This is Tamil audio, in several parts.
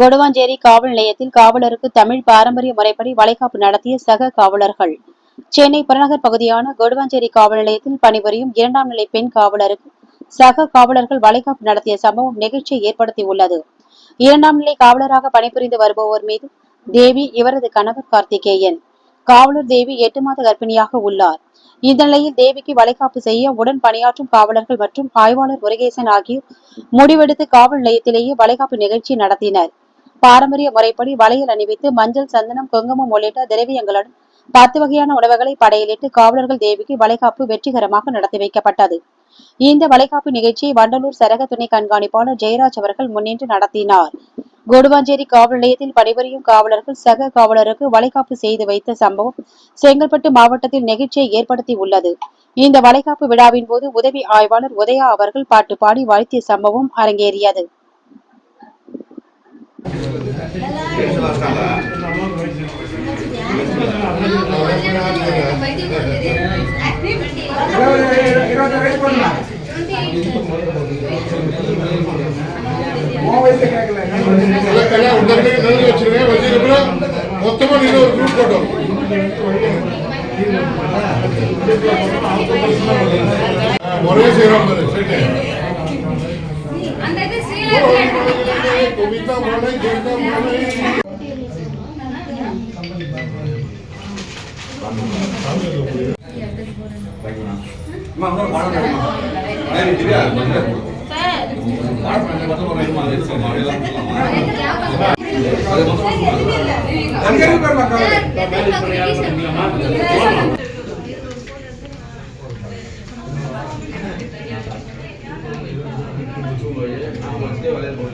கொடுவாஞ்சேரி காவல் நிலையத்தில் காவலருக்கு தமிழ் பாரம்பரிய முறைப்படி வளைகாப்பு நடத்திய சக காவலர்கள். சென்னை புறநகர் பகுதியான கொடுவாஞ்சேரி காவல் நிலையத்தில் பணிபுரியும் இரண்டாம் நிலை பெண் காவலருக்கு சக காவலர்கள் வளைகாப்பு நடத்திய சம்பவம் நிகழ்ச்சியை ஏற்படுத்தியுள்ளது. இரண்டாம் நிலை காவலராக பணிபுரிந்து வருபவர் மீது தேவி இவரது கணவர் கார்த்திகேயன். காவலர் தேவி எட்டு மாத கர்ப்பிணியாக உள்ளார். இந்த நிலையில் தேவிக்கு வளைகாப்பு செய்ய உடன் பணியாற்றும் காவலர்கள் மற்றும் ஆய்வாளர் முருகேசன் ஆகியோர் முடிவெடுத்து காவல் நிலையத்திலேயே வளைகாப்பு நிகழ்ச்சி நடத்தினர். பாரம்பரிய முறைப்படி வளையல் அணிவித்து மஞ்சள் சந்தனம் குங்குமம் உள்ளிட்ட திரவியங்களுடன் பத்து வகையான உணவுகளை படையலிட்டு காவலர்கள் தேவிக்கு வளைகாப்பு வெற்றிகரமாக நடத்தி வைக்கப்பட்டது. இந்த வளைகாப்பு நிகழ்ச்சியை வண்டலூர் சரக துணை கண்காணிப்பாளர் ஜெயராஜ் அவர்கள் முன்னின்று நடத்தினார். கொடுவாஞ்சேரி காவல் நிலையத்தில் பணிபுரியும் காவலர்கள் சக காவலருக்கு வளைகாப்பு செய்து வைத்த சம்பவம் செங்கல்பட்டு மாவட்டத்தில் நெகிழ்ச்சியை ஏற்படுத்தி உள்ளது இந்த வளைகாப்பு விழாவின் போது உதவி ஆய்வாளர் உதயா அவர்கள் பாட்டு பாடி வாழ்த்திய சம்பவம் அரங்கேறியது. எல்லாம் உடனே நெருங்கி வச்சிருங்க வச்சிருக்கப்புறம் மொத்தமா நீங்க ஒரு குரூப் போட்டோம் முறையே செய்யறோம் பாரு சரி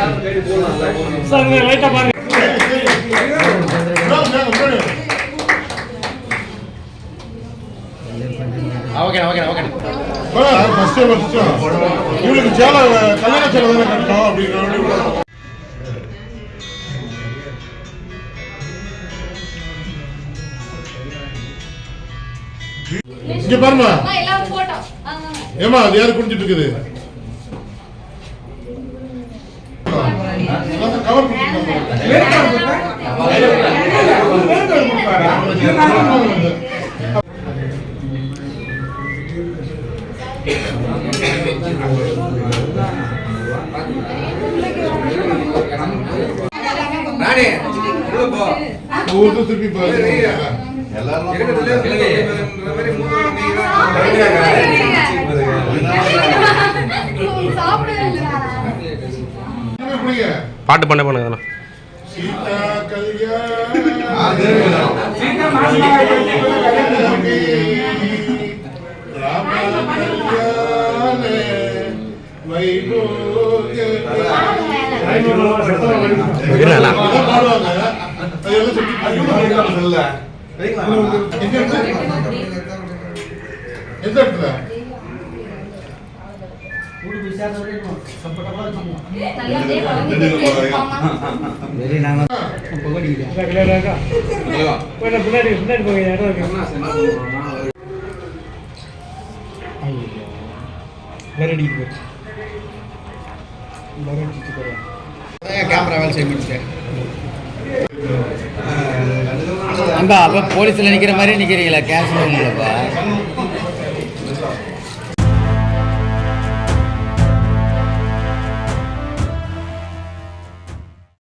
அந்த இது ஸ்ரீலங்கா கவிதா மலை ஃபர்ஸ்ட் ஃபர்ஸ்ட் இவளுக்கு சேலை கல்யாண சேலை தானே கட்டணும் அப்படின்னு இங்க பாருமா. ஏமா அது யாரு குடிச்சிட்டு இருக்குது? ஊருக்கு திருப்பி பாருங்க குடிங்க பாட்டு பண்ண பண்ணுங்க அதெல்லாம் சீதா அது இருங்களா? எந்த இடத்துல? கேமரா வேலை செய்ய முடிச்சேன் அங்கே அப்போ போலீஸில் நிற்கிற மாதிரி நிற்கிறீங்களா கேஸ் இல்லைப்பா